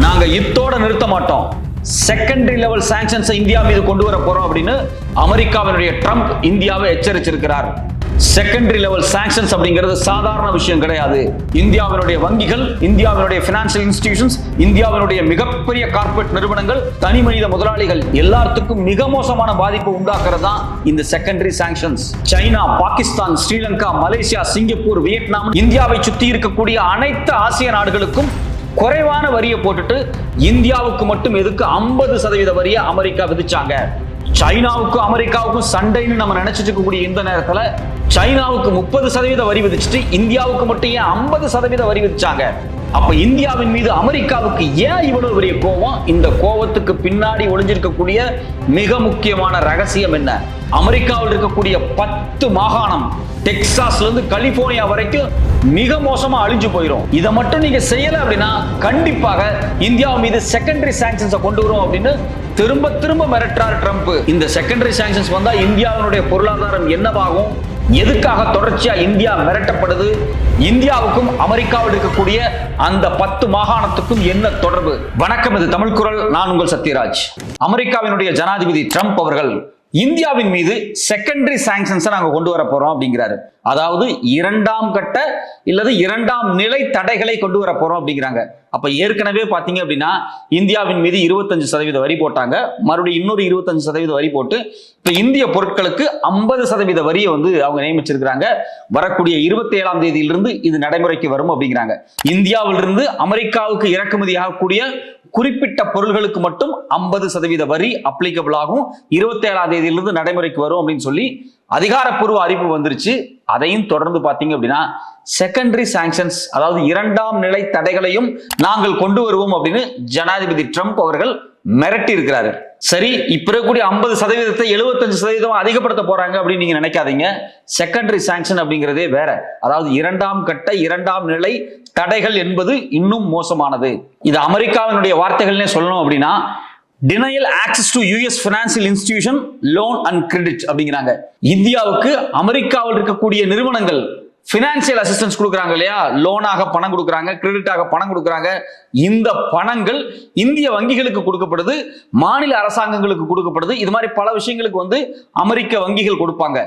நாங்க இத்தோட நிறுத்த மாட்டோம். செகண்டரி லெவல் சாங்ஷன்ஸ் இந்தியா மீது கொண்டு வர போறோம் அப்படின்னு அமெரிக்காவினுடைய ட்ரம்ப் இந்தியாவை எச்சரிச்சிருக்கிறார். செகண்டரி லெவல் சாங்ஷன்ஸ் அப்படிங்கிறது சாதாரண விஷயம் கிடையாது. இந்தியாவினுடைய வங்கிகள் இந்தியாவினுடைய பினான்சியல் இன்ஸ்டிடியூஷன்ஸ் இந்தியாவினுடைய மிகப்பெரிய கார்ப்பரேட் நிறுவனங்கள் தனி மனித முதலாளிகள் எல்லாத்துக்கும் மிக மோசமான பாதிப்பு உண்டாக்குறது தான் இந்த secondary sanctions China Pakistan Sri Lanka Malaysia Singapore Vietnam இந்தியாவை சுத்தி இருக்கக்கூடிய அனைத்து ஆசிய நாடுகளுக்கும் குறைவான வரியை போட்டுட்டு இந்தியாவுக்கு மட்டும் எதுக்கு ஐம்பது சதவீத வரியை அமெரிக்கா விதிச்சாங்க? சைனாவுக்கும் அமெரிக்காவுக்கும் சண்டைன்னு நம்ம நினைச்சிட்டு இருக்கக்கூடிய இந்த நேரத்துல சைனாவுக்கு முப்பது சதவீத வரி விதிச்சுட்டு இந்தியாவுக்கு மட்டும் ஏன் ஐம்பது சதவீத வரி விதிச்சாங்க? அப்ப இந்தியாவின் மீது அமெரிக்காவுக்கு ஏன் இவ்வளவு பெரிய கோபம்? இந்த கோபத்துக்கு பின்னாடி ஒளிஞ்சிருக்கக்கூடிய மிக முக்கியமான ரகசியம் என்ன? அமெரிக்காவில் இருக்கக்கூடிய பத்து மாகாணம் டெக்சாஸ்ல இருந்து கலிபோர்னியா வரைக்கும் மிக மோசமா அழிஞ்சு போயிடும் இதை மட்டும் நீங்க செய்யல அப்படின்னா கண்டிப்பாக இந்தியா மீது செகண்டரி சாங்ஷன்ஸை கொண்டு வரும் அப்படின்னு திரும்ப திரும்ப மிரட்டுறாரு ட்ரம்ப். இந்த செகண்டரி சாங்ஷன்ஸ் வந்தா இந்தியாவினுடைய பொருளாதாரம் என்னவாகும்? எதுக்காக தொடர்ச்சியா இந்தியா மிரட்டப்படுது? இந்தியாவுக்கும் அமெரிக்காவில் இருக்கக்கூடிய அந்த பத்து மாகாணத்துக்கும் என்ன தொடர்பு? வணக்கம் இது தமிழ் குரல். நான் உங்கள் சத்யராஜ். அமெரிக்காவினுடைய ஜனாதிபதி ட்ரம்ப் அவர்கள் இந்தியாவின் மீது செகண்டரி சாங்ஷன்ஸை நாங்கள் கொண்டு வர போறோம் அப்படிங்கிறாரு. அதாவது இரண்டாம் கட்ட இல்லது இரண்டாம் நிலை தடைகளை கொண்டு வர போறோம் அப்படிங்கிறாங்க. அப்ப ஏற்கனவே பாத்தீங்க அப்படின்னா இந்தியாவின் மீது இருபத்தஞ்சு சதவீத வரி போட்டாங்க. மறுபடியும் இன்னொரு இருபத்தஞ்சு சதவீத வரி போட்டு இப்ப இந்திய பொருட்களுக்கு ஐம்பது சதவீத வரியை வந்து அவங்க நியமிச்சிருக்கிறாங்க. வரக்கூடிய இருபத்தி ஏழாம் தேதியிலிருந்து இது நடைமுறைக்கு வரும் அப்படிங்கிறாங்க. இந்தியாவிலிருந்து அமெரிக்காவுக்கு இறக்குமதி ஆகக்கூடிய குறிப்பிட்ட பொருள்களுக்கு மட்டும் ஐம்பது சதவீத வரி அப்ளிகபிள் ஆகும். இருபத்தி ஏழாம் தேதியிலிருந்து நடைமுறைக்கு வரும் அப்படின்னு சொல்லி அதிகாரப்பூர்வ அறிவிப்பு வந்துருச்சு. அதையும் தொடர்ந்து பார்த்தீங்க அப்படின்னா செகண்டரி சாங்ஷன்ஸ் அதாவது இரண்டாம் நிலை தடைகளையும் நாங்கள் கொண்டு வருவோம் அப்படின்னு ஜனாதிபதி ட்ரம்ப் அவர்கள் மிரட்டி இருக்கிறாரு. சரி இப்ப இருக்கக்கூடிய ஐம்பது சதவீதத்தை எழுபத்தஞ்சு சதவீதம் அதிகப்படுத்த போறாங்க அப்படின்னு நீங்க நினைக்காதீங்க. செகண்டரி சாங்ஷன் அப்படிங்கிறதே வேற. அதாவது இரண்டாம் கட்ட இரண்டாம் நிலை தடைகள் என்பது இன்னும் மோசமானது. இது அமெரிக்காவினுடைய வார்த்தைகள்னே சொல்லணும் அப்படின்னா denial access to US financial institution loan and credit அப்படிங்கிறாங்க. இந்தியாவுக்கு அமெரிக்காவில் இருக்கக்கூடிய நிறுவனங்கள் ஃபினான்சியல் அசிஸ்டன்ஸ் கொடுக்குறாங்க இல்லையா? லோனாக பணம் கொடுக்குறாங்க கிரெடிட்டாக பணம் கொடுக்குறாங்க. இந்த பணங்கள் இந்திய வங்கிகளுக்கு கொடுக்கப்படுது மாநில அரசாங்கங்களுக்கு கொடுக்கப்படுது. இது மாதிரி பல விஷயங்களுக்கு வந்து அமெரிக்க வங்கிகள் கொடுப்பாங்க.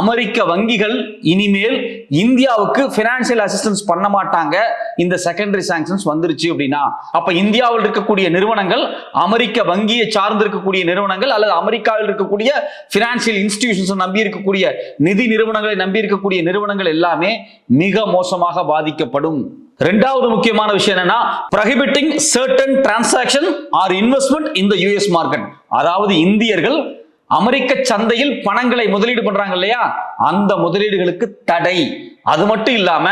அமெரிக்க வங்கிகள் இனிமேல் இந்தியாவுக்கு ஃபினான்சியல் அசிஸ்டன்ஸ் பண்ண மாட்டாங்க. இந்த செகண்டரி சாங்ஷன்ஸ் வந்துருச்சு அப்படின்னா. அப்ப இந்தியாவில் இருக்கக்கூடிய நிறுவனங்கள் அமெரிக்க வங்கியை சார்ந்து இருக்கக்கூடிய நிறுவனங்கள் அல்லது அமெரிக்காவில் இருக்கக்கூடிய ஃபினான்சியல் இன்ஸ்டிடியூஷன்ஸ் நம்பி இருக்கக்கூடிய நிதி நிறுவனங்களை நம்பி இருக்கக்கூடிய நிறுவனங்கள் எல்லாமே மிக மோசமாக பாதிக்கப்படும். ரெண்டாவது முக்கியமான விஷயம் என்னன்னா prohibiting certain transaction or investment இந்த the யூஎஸ் மார்க்கெட் அதாவது இந்தியர்கள் அமெரிக்க சந்தையில் பணங்களை முதலீடு பண்றாங்க இல்லையா? அந்த முதலீடுகளுக்கு தடை. அது மட்டும் இல்லாம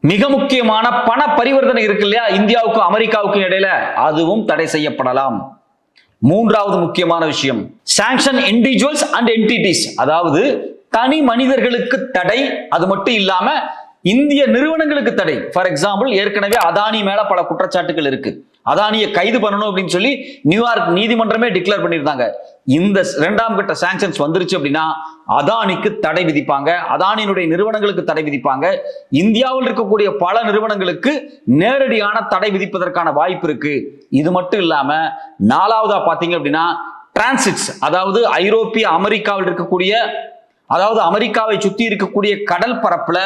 மிக முக்கியமான பண பரிவர்த்தனை இருக்கு இல்லையா? இந்தியாவுக்கும் அமெரிக்காவுக்கும் இடையில அதுவும் தடை செய்யப்படலாம். மூன்றாவது முக்கியமான விஷயம் சாங்ஷன் இண்டிவிஜுவல்ஸ் அண்ட் என்டிட்டிஸ் அதாவது தனி மனிதர்களுக்கு தடை அது மட்டும் இல்லாம இந்திய நிறுவனங்களுக்கு தடை. ஃபார் எக்ஸாம்பிள் ஏற்கனவே அதானி மேல பல குற்றச்சாட்டுகள் இருக்கு. அதானியை கைது பண்ணணும் அப்படின்னு சொல்லி நியூயார்க் நீதிமன்றமே டிக்ளேர் பண்ணியிருந்தாங்க. இந்த இரண்டாம் கட்ட சாங்ஷன்ஸ் வந்துருச்சு அப்படின்னா அதானிக்கு தடை விதிப்பாங்க. அதானியினுடைய நிறுவனங்களுக்கு தடை விதிப்பாங்க. இந்தியாவில் இருக்கக்கூடிய பல நிறுவனங்களுக்கு நேரடியான தடை விதிப்பதற்கான வாய்ப்பு இருக்கு. இது மட்டும் இல்லாம நாலாவதா பாத்தீங்க அப்படின்னா டிரான்சிட்ஸ் அதாவது ஐரோப்பிய அமெரிக்காவில் இருக்கக்கூடிய அதாவது அமெரிக்காவை சுத்தி இருக்கக்கூடிய கடல் பரப்புல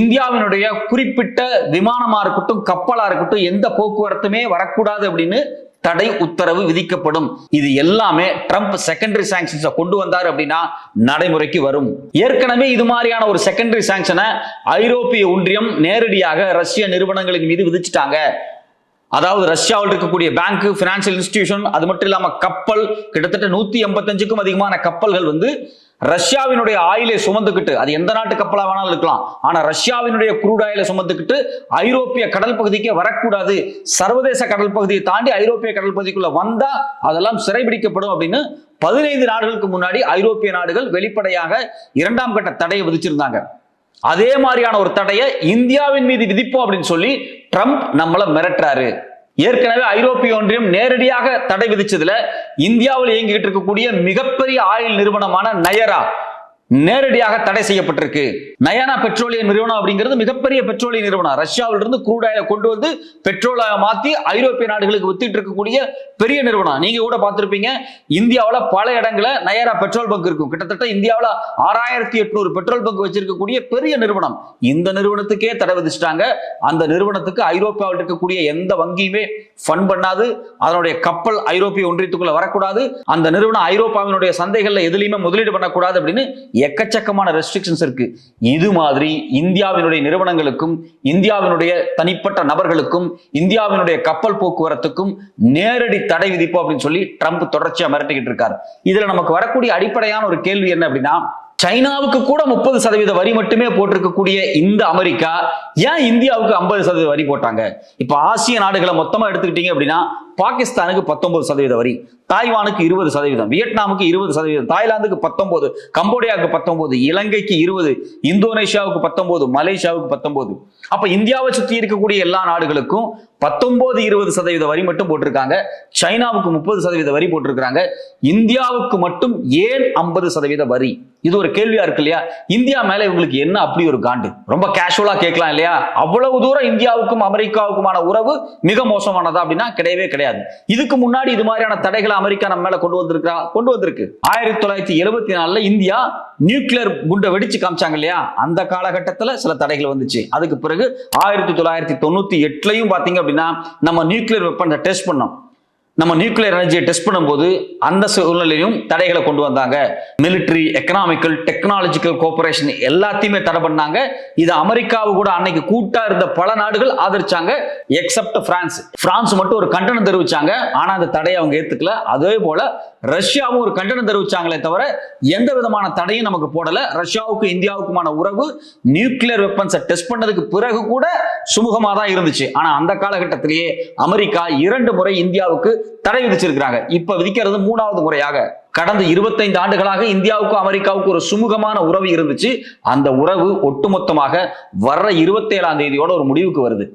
இந்தியாவினுடைய குறிப்பிட்ட விமானமா இருக்கட்டும் கப்பலா இருக்கட்டும் எந்த போக்குவரத்துமே வரக்கூடாது அப்படின்னு தடை உத்தரவு விதிக்கப்படும். இது எல்லாமே ட்ரம்ப் செகண்டரி சாங்ஷன்ஸை கொண்டு வந்தார் அப்படின்னா நடைமுறைக்கு வரும். ஏற்கனவே இது மாதிரியான ஒரு செகண்டரி சாங்ஷனை ஐரோப்பிய ஒன்றியம் நேரடியாக ரஷ்ய நிறுவனங்களின் மீது விதிச்சிட்டாங்க. அதாவது ரஷ்யாவில் இருக்கக்கூடிய பேங்க் பினான்சியல் இன்ஸ்டிடியூஷன் அது மட்டும் இல்லாமல் கப்பல் கிட்டத்தட்ட நூத்தி எண்பத்தஞ்சுக்கும் அதிகமான கப்பல்கள் வந்து ரஷ்யாவினுடைய ஆயிலை சுமந்துக்கிட்டு அது எந்த நாட்டு கப்பலா வேணாலும் இருக்கலாம் ஆனா ரஷ்யாவினுடைய குரூட் ஆயிலை சுமந்துக்கிட்டு ஐரோப்பிய கடல் பகுதிக்கே வரக்கூடாது. சர்வதேச கடல் பகுதியை தாண்டி ஐரோப்பிய கடல் பகுதிக்குள்ள வந்தா அதெல்லாம் சிறைபிடிக்கப்படும் அப்படின்னு பதினைந்து நாடுகளுக்கு முன்னாடி ஐரோப்பிய நாடுகள் வெளிப்படையாக இரண்டாம் கட்ட தடையை விதிச்சிருந்தாங்க. அதே மாதிரியான ஒரு தடையை இந்தியாவின் மீது விதிப்போம் அப்படின்னு சொல்லி ட்ரம்ப் நம்மளை மிரட்டுறாரு. ஏற்கனவே ஐரோப்பிய ஒன்றியம் நேரடியாக தடை விதிச்சதுல இந்தியாவில் இயங்கிட்டு இருக்கக்கூடிய மிகப்பெரிய ஆயில் நிறுவனமான நயரா. நேரடியாக தடை செய்யப்பட்டிருக்கு. நயானா பெட்ரோலிய நிறுவனம் அப்படிங்கிறது மிகப்பெரிய பெட்ரோலிய நிறுவனம். ரஷ்யாவிலிருந்து இருந்து oil கொண்டு வந்து பெட்ரோலாக மாத்தி ஐரோப்பிய நாடுகளுக்கு வித்துட்டு இருக்கக்கூடிய பெரிய நிறுவனம். நீங்க கூட பார்த்திருப்பீங்க இந்தியாவுல பல இடங்களில் நயாரா பெட்ரோல் பங்க் இருக்கும். கிட்டத்தட்ட இந்தியாவுல ஆறாயிரத்தி எட்நூறு பெட்ரோல் பங்க் வச்சிருக்கக்கூடிய பெரிய நிறுவனம். இந்த நிறுவனத்துக்கே தடை விதிச்சிட்டாங்க. அந்த நிறுவனத்துக்கு ஐரோப்பாவில் இருக்கக்கூடிய எந்த வங்கியுமே ஃபண்ட் பண்ணாது. அதனுடைய கப்பல் ஐரோப்பிய ஒன்றியத்துக்குள்ள வரக்கூடாது. அந்த நிறுவனம் ஐரோப்பாவினுடைய சந்தைகள்ல எதுலையுமே முதலீடு பண்ணக்கூடாது அப்படின்னு எக்கச்சக்கமான ரெஸ்ட்ரிக்ஷன்ஸ் இருக்கு. இது மாதிரி இந்தியாவினுடைய நிறுவனங்களுக்கும் இந்தியாவினுடைய தனிப்பட்ட நபர்களுக்கும் இந்தியாவினுடைய கப்பல் போக்குவரத்துக்கும் நேரடி தடை விதிப்போம் அப்படின்னு சொல்லி ட்ரம்ப் தொடர்ச்சியா மிரட்டிக்கிட்டு இருக்காரு. இதுல நமக்கு வரக்கூடிய அடிப்படையான ஒரு கேள்வி என்ன அப்படின்னா சைனாவுக்கு கூட முப்பது சதவீத வரி மட்டுமே போட்டிருக்கக்கூடிய இந்த அமெரிக்கா ஏன் இந்தியாவுக்கு ஐம்பது சதவீத வரி போட்டாங்க? இப்ப ஆசிய நாடுகளை மொத்தமா எடுத்துக்கிட்டீங்க அப்படின்னா பாகிஸ்தானுக்கு பத்தொன்பது சதவீத வரி தாய்வானுக்கு இருபது சதவீதம் வியட்நாமுக்கு இருபது சதவீதம் தாய்லாந்துக்கு பத்தொன்பது கம்போடியாவுக்கு பத்தொன்பது இலங்கைக்கு இருபது இந்தோனேஷியாவுக்கு பத்தொன்பது மலேசியாவுக்கு பத்தொன்பது. அப்ப இந்தியாவை சுத்தி இருக்கக்கூடிய எல்லா நாடுகளுக்கும் பத்தொன்பது இருபது சதவீத வரி மட்டும் போட்டிருக்காங்க. சைனாவுக்கு முப்பது சதவீத வரி போட்டிருக்காங்க இந்தியாவுக்கு மட்டும் ஏன் ஐம்பது சதவீத வரி? இது ஒரு கேள்வியா இருக்கு இல்லையா? இந்தியா மேல இவங்களுக்கு என்ன அப்படி ஒரு காண்டு? ரொம்ப கேஷுவலா கேட்கலாம் இல்லையா? அவ்வளவு தூரம் இந்தியாவுக்கும் அமெரிக்காவுக்குமான உறவு மிக மோசமானதா அப்படின்னா கிடையவே கிடையாது. இதுக்கு முன்னாடி இது மாதிரியான தடைகளை அமெரிக்கா நம்ம மேல கொண்டு வந்திருக்கா கொண்டு வந்திருக்கு. ஆயிரத்தி தொள்ளாயிரத்தி எழுபத்தி நாலுல இந்தியா நியூக்ளியர் குண்டை வெடிச்சு காமிச்சாங்க இல்லையா? அந்த காலகட்டத்துல சில தடைகள் வந்துச்சு. அதுக்கு பிறகு ஆயிரத்தி தொள்ளாயிரத்தி தொண்ணூத்தி எட்டுலயும் பாத்தீங்க அப்படின்னா நம்ம நியூக்ளியர் வெப்பனை டெஸ்ட் பண்ணோம் நம்ம நியூக்ளியர் எனர்ஜியை டெஸ்ட் பண்ணும்போது அந்த சூழ்நிலையும் தடைகளை கொண்டு வந்தாங்க. மிலிட்டரி எக்கனாமிக்கல் டெக்னாலஜிக்கல் கோஆபரேஷன் எல்லாத்தையுமே தடை பண்ணாங்க. இது அமெரிக்காவு கூட அன்னைக்கு கூட்டா இருந்த பல நாடுகள் ஆதரிச்சாங்க எக்ஸப்ட் பிரான்ஸ் பிரான்ஸ் மட்டும் ஒரு கண்டனம் தெரிவிச்சாங்க. ஆனா அந்த தடையை அவங்க ஏத்துக்கல. அதே போல ரஷ்யாவும் ஒரு கண்டனம் தெரிவிச்சாங்களே தவிர எந்த விதமான தடையும் நமக்கு போடல. ரஷ்யாவுக்கும் இந்தியாவுக்குமான உறவு நியூக்ளியர் வெப்பன்ஸை டெஸ்ட் பண்ணதுக்கு பிறகு கூட சுமூகமா தான் இருந்துச்சு. ஆனா அந்த காலகட்டத்திலேயே அமெரிக்கா இரண்டு முறை இந்தியாவுக்கு தடை விதிச்சிருக்கிறாங்க. இப்ப விதிக்கிறது மூணாவது முறையாக. கடந்த இருபத்தைந்து ஆண்டுகளாக இந்தியாவுக்கும் அமெரிக்காவுக்கும் ஒரு சுமூகமான உறவு இருந்துச்சு. அந்த உறவு ஒட்டுமொத்தமாக வர்ற இருபத்தேழாம் தேதியோட ஒரு முடிவுக்கு வருது.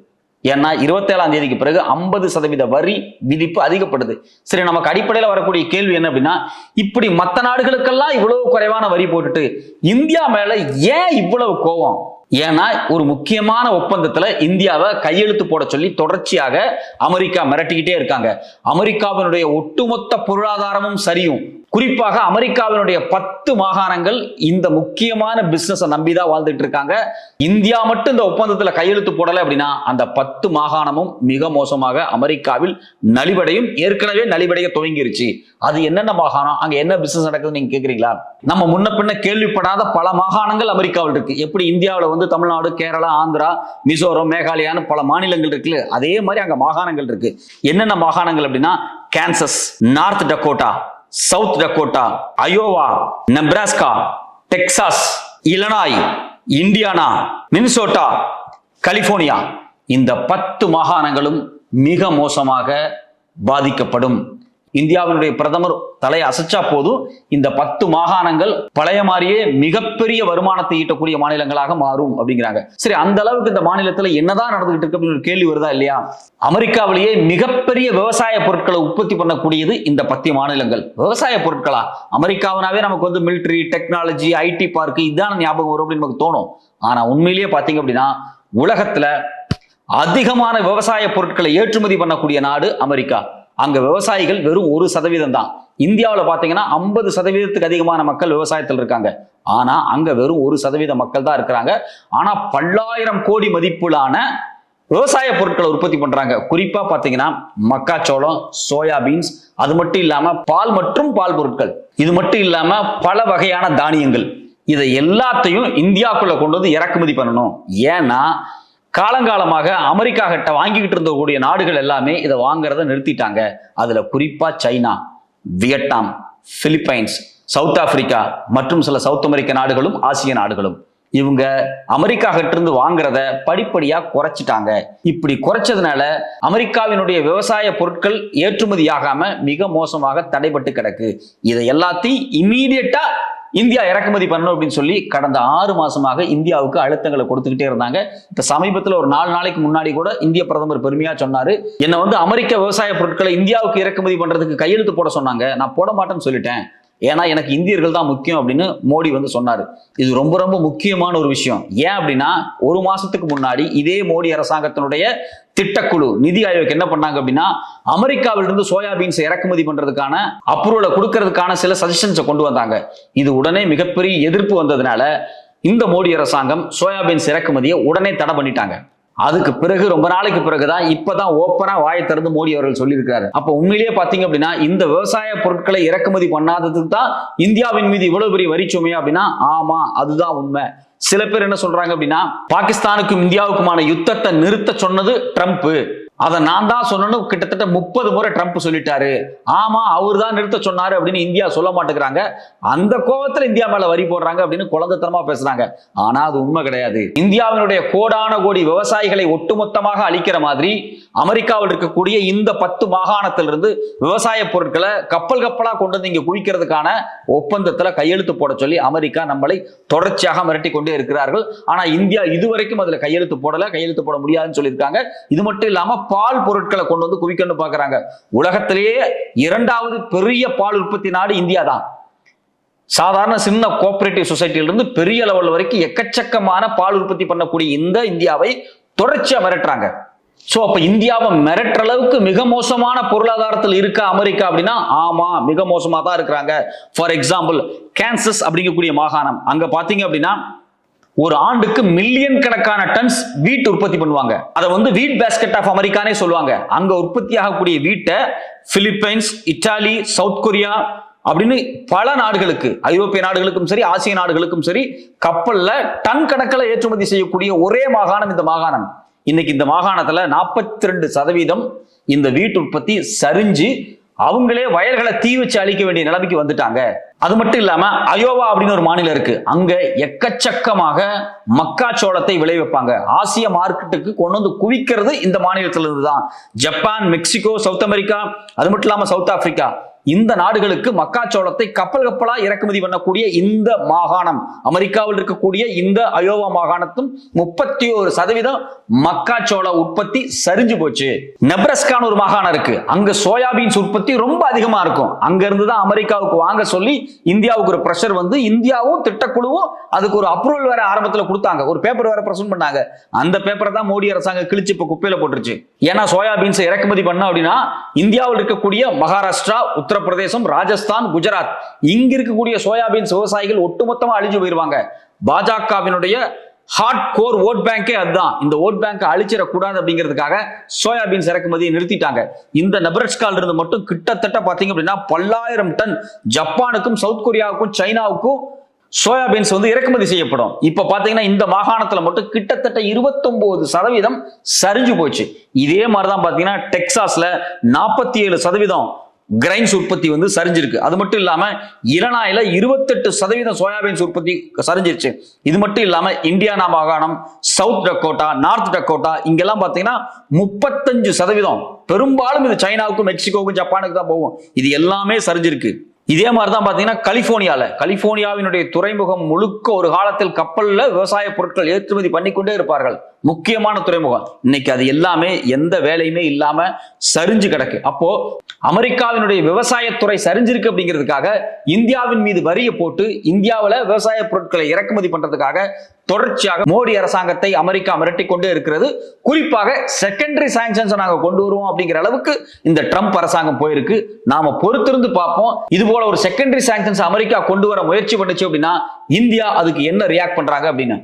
ஏன்னா இருபத்தேழாம் தேதிக்கு பிறகு ஐம்பது சதவீத வரி விதிப்பு அதிகப்படுது. சரி நமக்கு அடிப்படையில் வரக்கூடிய கேள்வி என்ன அப்படின்னா இப்படி மற்ற நாடுகளுக்கெல்லாம் இவ்வளவு குறைவான வரி போட்டுட்டு இந்தியா மேல ஏன் இவ்வளவு கோவம் ஏன்னா ஒரு முக்கியமான ஒப்பந்தத்துல இந்தியாவை கையெழுத்து போட சொல்லி தொடர்ச்சியாக அமெரிக்கா மிரட்டிக்கிட்டே இருக்காங்க. அமெரிக்காவினுடைய ஒட்டுமொத்த பொருளாதாரமும் சரியும். குறிப்பாக அமெரிக்காவினுடைய பத்து மாகாணங்கள் இந்த முக்கியமான பிசினஸ் நம்பிதான் வாழ்ந்துட்டு இருக்காங்க. இந்தியா மட்டும் இந்த ஒப்பந்தத்துல கையெழுத்து போடலை அப்படின்னா அந்த பத்து மாகாணமும் மிக மோசமாக அமெரிக்காவில் நலிவடையும். ஏற்கனவே நலிவடைய துவங்கிருச்சு. அது என்னென்ன மாகாணம்? அங்க என்ன பிசினஸ் நடக்குதுன்னு நீங்க கேக்குறீங்களா? நம்ம முன்ன பின்ன கேள்விப்படாத பல மாகாணங்கள் அமெரிக்காவில் இருக்கு. எப்படி இந்தியாவில் வந்து தமிழ்நாடு கேரளா ஆந்திரா மிசோரம் மேகாலயான்னு பல மாநிலங்கள் இருக்குல்ல அதே மாதிரி அங்க மாகாணங்கள் இருக்கு. என்னென்ன மாகாணங்கள் அப்படின்னா Kansas North Dakota South Dakota Iowa Nebraska Texas Illinois Indiana Minnesota California இந்த பத்து மாகாணங்களும் மிக மோசமாக பாதிக்கப்படும். இந்தியாவினுடைய பிரதமர் தலையை அசைச்சா போதும் இந்த பத்து மாகாணங்கள் பழைய மாதிரியே மிகப்பெரிய வருமானத்தை ஈட்டக்கூடிய மாநிலங்களாக மாறும் அப்படிங்கிறாங்க. சரி அந்த அளவுக்கு இந்த மாநிலத்தில் என்னதான் நடந்துகிட்டு இருக்கு அப்படின்னு ஒரு கேள்வி வருதா இல்லையா? அமெரிக்காவிலேயே மிகப்பெரிய விவசாய பொருட்களை உற்பத்தி பண்ணக்கூடியது இந்த பத்து மாநிலங்கள். விவசாய பொருட்களா? அமெரிக்காவினாவே நமக்கு வந்து மிலிட்டரி டெக்னாலஜி ஐடி பார்க் இதான ஞாபகம் வரும் அப்படின்னு நமக்கு தோணும். ஆனா உண்மையிலேயே பாத்தீங்க அப்படின்னா உலகத்துல அதிகமான விவசாய பொருட்களை ஏற்றுமதி பண்ணக்கூடிய நாடு அமெரிக்கா. அங்க விவசாயிகள் வெறும் ஒரு சதவீதம் தான். இந்தியாவில் பார்த்தீங்கன்னா ஐம்பது சதவீதத்துக்கு அதிகமான மக்கள் விவசாயத்தில் இருக்காங்க. ஆனா அங்க வெறும் ஒரு சதவீத மக்கள் தான் இருக்கிறாங்க. ஆனா பல்லாயிரம் கோடி மதிப்பிலான விவசாய பொருட்களை உற்பத்தி பண்றாங்க. குறிப்பா பாத்தீங்கன்னா மக்காச்சோளம் சோயா பீன்ஸ் அது மட்டும் இல்லாம பால் மற்றும் பால் பொருட்கள். இது மட்டும் இல்லாம பல வகையான தானியங்கள். இதை எல்லாத்தையும் இந்தியாக்குள்ள கொண்டு வந்து இறக்குமதி பண்ணணும். ஏன்னா காலங்காலமாக அமெரிக்கா கிட்ட வாங்கிக்கிட்டு இருந்தக்கூடிய நாடுகள் எல்லாமே இதை வாங்குறத நிறுத்திட்டாங்க. அதுல குறிப்பா China Vietnam Philippines South Africa மற்றும் சில சவுத் அமெரிக்க நாடுகளும் ஆசிய நாடுகளும். இவங்க அமெரிக்கா கிட்ட இருந்து வாங்குறத படிப்படியா குறைச்சிட்டாங்க. இப்படி குறைச்சதுனால அமெரிக்காவினுடைய விவசாய பொருட்கள் ஏற்றுமதியாகாம மிக மோசமாக தடைபட்டு கிடக்கு. இதை எல்லாத்தையும் இமீடியட்டா இந்தியா இறக்குமதி பண்ணணும் அப்படின்னு சொல்லி கடந்த ஆறு மாசமாக இந்தியாவுக்கு அழுத்தங்களை கொடுத்துக்கிட்டே இருந்தாங்க. இப்ப சமீபத்துல ஒரு நாலு நாளைக்கு முன்னாடி கூட இந்திய பிரதமர் பெருமையா சொன்னாரு. என்ன வந்து அமெரிக்க விவசாய பொருட்களை இந்தியாவுக்கு இறக்குமதி பண்றதுக்கு கையெழுத்து போட சொன்னாங்க. நான் போட மாட்டேன்னு சொல்லிட்டேன். ஏன்னா எனக்கு இந்தியர்கள் தான் முக்கியம் அப்படின்னு மோடி வந்து சொன்னார். இது ரொம்ப ரொம்ப முக்கியமான ஒரு விஷயம். ஏன் அப்படின்னா ஒரு மாசத்துக்கு முன்னாடி இதே மோடி அரசாங்கத்தினுடைய திட்டக்குழு நிதி ஆயோக் என்ன பண்ணாங்க அப்படின்னா அமெரிக்காவிலிருந்து சோயாபீன்ஸ் இறக்குமதி பண்றதுக்கான அப்ரூவலை கொடுக்கறதுக்கான சில சஜஷன்ஸை கொண்டு வந்தாங்க. இது உடனே மிகப்பெரிய எதிர்ப்பு வந்ததுனால இந்த மோடி அரசாங்கம் சோயாபீன்ஸ் இறக்குமதியை உடனே தடை பண்ணிட்டாங்க. அதுக்கு பிறகு ரொம்ப நாளைக்கு பிறகுதான் இப்பதான் ஓப்பனா வாயை திறந்து மோடி அவர்கள் சொல்லியிருக்காரு. அப்ப உண்மையிலேயே பாத்தீங்க அப்படின்னா இந்த விவசாய பொருட்களை இறக்குமதி பண்ணாததுக்கு தான் இந்தியாவின் மீது இவ்வளவு பெரிய வரி அப்படின்னா ஆமா அதுதான் உண்மை. சில பேர் என்ன சொல்றாங்க அப்படின்னா பாகிஸ்தானுக்கும் இந்தியாவுக்குமான யுத்தத்தை நிறுத்த சொன்னது ட்ரம்ப் அதை நான் தான் சொன்னேன்னு கிட்டத்தட்ட முப்பது முறை ட்ரம்ப் சொல்லிட்டாரு. ஆமா அவர் தான் நிறுத்த சொன்னாரு அப்படின்னு இந்தியா சொல்ல மாட்டேங்கிறாங்க. அந்த கோபத்துல இந்தியா மேல வரி போடுறாங்க அப்படின்னு குழந்தைத்தனமா பேசுறாங்க. ஆனா அது உண்மை கிடையாது. இந்தியாவினுடைய கோடான கோடி விவசாயிகளை ஒட்டுமொத்தமாக அழிக்கிற மாதிரி அமெரிக்காவில் இருக்கக்கூடிய இந்த பத்து மாகாணத்திலிருந்து விவசாய பொருட்களை கப்பல் கப்பலா கொண்டு வந்து இங்க குவிக்கிறதுக்கான ஒப்பந்தத்துல கையெழுத்து போட சொல்லி அமெரிக்கா நம்மளை தொடர்ச்சியாக மிரட்டி கொண்டே இருக்கிறார்கள். ஆனா இந்தியா இதுவரைக்கும் அதுல கையெழுத்து போடல. கையெழுத்து போட முடியாதுன்னு சொல்லியிருக்காங்க. இது மட்டும் இல்லாம பால் பொருட்களை கொண்டு வந்து குவிக்கணும்னு பாக்குறாங்க. உலகத்திலேயே இரண்டாவது பெரிய பால் உற்பத்தி நாடு இந்தியா தான் சாதாரண சின்ன கோஆபரேட்டிவ் சொசைட்டியிலிருந்து பெரிய லெவல் வரைக்கும் எக்கச்சக்கமான பால் உற்பத்தி பண்ணக்கூடிய இந்த இந்தியாவை தொடர்ச்சியா மிரட்டுறாங்க. ஸோ அப்போ இந்தியாவை மிரட்டுற அளவுக்கு மிக மோசமான பொருளாதாரத்தில் இருக்க அமெரிக்கா அப்படின்னா ஆமாம் மிக மோசமாக தான் இருக்கிறாங்க. ஃபார் எக்ஸாம்பிள் கேன்சஸ் அப்படிங்கக்கூடிய மாகாணம். அங்கே பார்த்தீங்க அப்படின்னா ஒரு ஆண்டுக்கு மில்லியன் கணக்கான டன்ஸ் வீட் உற்பத்தி பண்ணுவாங்க. அதை வந்து வீட் பேஸ்கெட் ஆஃப் அமெரிக்கானே சொல்லுவாங்க. அங்க உற்பத்தி ஆகக்கூடிய வீட்டை பிலிப்பைன்ஸ் இத்தாலி சவுத் கொரியா அப்படின்னு பல நாடுகளுக்கு ஐரோப்பிய நாடுகளுக்கும் சரி ஆசிய நாடுகளுக்கும் சரி கப்பல்ல டன் கணக்கில் ஏற்றுமதி செய்யக்கூடிய ஒரே மாகாணம் இந்த மாகாணம். இன்னைக்கு இந்த மாகாணத்துல நாற்பத்தி ரெண்டு சதவீதம் இந்த வீட்டு உற்பத்தி சரிஞ்சு அவங்களே வயல்களை தீ வச்சு அழிக்க வேண்டிய நிலைமைக்கு வந்துட்டாங்க. அது மட்டும் இல்லாம அயோவா அப்படின்னு ஒரு மாநிலம் இருக்கு. அங்க எக்கச்சக்கமாக மக்காச்சோளத்தை விளைவிப்பாங்க ஆசிய மார்க்கெட்டுக்கு கொண்டு வந்து குவிக்கிறது இந்த மாநிலத்திலிருந்து தான் ஜப்பான் மெக்சிகோ சவுத் அமெரிக்கா அது மட்டும் இல்லாம சவுத் ஆப்பிரிக்கா. இந்த நாடுகளுக்கு மக்காச்சோளத்தை கப்பல் கப்பலா இறக்குமதி பண்ணக்கூடிய இந்த மாகாணம் அமெரிக்காவில் இருக்கக்கூடிய இந்த அயோவா மாகாணத்தும் முப்பத்தி ஒரு சதவீதம் மக்காச்சோள உற்பத்தி சரிஞ்சு போச்சு. நெப்ரஸ்கான ஒரு மாகாணம் இருக்கு. அங்க சோயாபீன்ஸ் உற்பத்தி ரொம்ப அதிகமா இருக்கும். அங்க இருந்து தான் அமெரிக்காவுக்கு வாங்க சொல்லி இந்தியாவுக்கு ஒரு ப்ரெஷர் வந்து இந்தியாவும் திட்டக்குழுவும் அதுக்கு ஒரு அப்ரூவல் வேற ஆரம்பத்துல கொடுத்தாங்க. ஒரு பேப்பர் வேற பிரசன்ட் பண்ணாங்க. அந்த பேப்பரை தான் மோடி அரசாங்கம் கிழிச்சு இப்ப குப்பையில போட்டுருச்சு. ஏன்னா சோயாபீன்ஸ் இறக்குமதி பண்ண அப்படின்னா இந்தியாவில் இருக்கக்கூடிய மகாராஷ்டிரா உத்தர உத்தரப்பிரதேசம் ராஜஸ்தான் குஜராத். இங்க இருக்கக்கூடிய சோயாபீன்ஸ் விவசாயிகள் ஒட்டுமொத்தமா அழிஞ்சு போயிருவாங்க. பாஜகவினுடைய ஹார்ட் கோர் ஓட் பேங்கே அதுதான். இந்த ஓட் பேங்கை அழிச்சிடக்கூடாது அப்படிங்கிறதுக்காக சோயாபீன்ஸ் இறக்குமதியை நிறுத்திட்டாங்க. இந்த நெப்ரஸ்கால இருந்து மட்டும் கிட்டத்தட்ட பாத்தீங்க அப்படின்னா பல்லாயிரம் டன் ஜப்பானுக்கும் சவுத் கொரியாவுக்கும் சைனாவுக்கும் சோயாபீன்ஸ் வந்து இறக்குமதி செய்யப்படும். இப்ப பாத்தீங்கன்னா இந்த மாகாணத்துல மட்டும் கிட்டத்தட்ட 29% சதவீதம் சரிஞ்சு போச்சு. இதே மாதிரிதான் பாத்தீங்கன்னா டெக்சாஸ்ல நாற்பத்தி ஏழு சதவீதம் கிரைன்ஸ் உற்பத்தி வந்து சரிஞ்சிருக்கு. அது மட்டும் இல்லாம இலனாயில இருபத்தெட்டு சதவீதம் சோயாபீன்ஸ் உற்பத்தி சரிஞ்சிருச்சு. இது மட்டும் இல்லாம இந்தியானா மாகாணம் சவுத் டக்கோட்டா நார்த் டக்கோட்டா இங்கெல்லாம் பாத்தீங்கன்னா முப்பத்தஞ்சு சதவீதம். பெரும்பாலும் இது சைனாவுக்கும் மெக்சிகோவுக்கும் ஜப்பானுக்கு தான் போகும். இது எல்லாமே சரிஞ்சிருக்கு. இதே மாதிரி தான் பார்த்தீங்கன்னா கலிஃபோர்னியாவில் கலிஃபோர்னியாவினுடைய துறைமுகம் முழுக்க ஒரு காலத்தில் கப்பலில் விவசாய பொருட்கள் ஏற்றுமதி பண்ணிக்கொண்டே இருப்பார்கள். முக்கியமான துறைமுகம். இன்னைக்கு அது எல்லாமே எந்த வேலையுமே இல்லாம சரிஞ்சு கிடக்கு. அப்போ அமெரிக்காவினுடைய விவசாயத்துறை சரிஞ்சிருக்கு அப்படிங்கிறதுக்காக இந்தியாவின் மீது வரியை போட்டு இந்தியாவில் விவசாய பொருட்களை இறக்குமதி பண்றதுக்காக தொடர்ச்சியாக மோடி அரசாங்கத்தை அமெரிக்கா மிரட்டி கொண்டே இருக்கிறது. குறிப்பாக செகண்டரி சாங்ஷன்ஸ் நாங்கள் கொண்டு வருவோம் அப்படிங்கிற அளவுக்கு இந்த ட்ரம்ப் அரசாங்கம் போயிருக்கு. நாம பொறுத்திருந்து பார்ப்போம். இது போல ஒரு செகண்டரி சாங்ஷன்ஸ் அமெரிக்கா கொண்டு வர முயற்சி பண்ணுச்சு அப்படின்னா இந்தியா அதுக்கு என்ன ரியாக்ட் பண்றாங்க அப்படின்னு.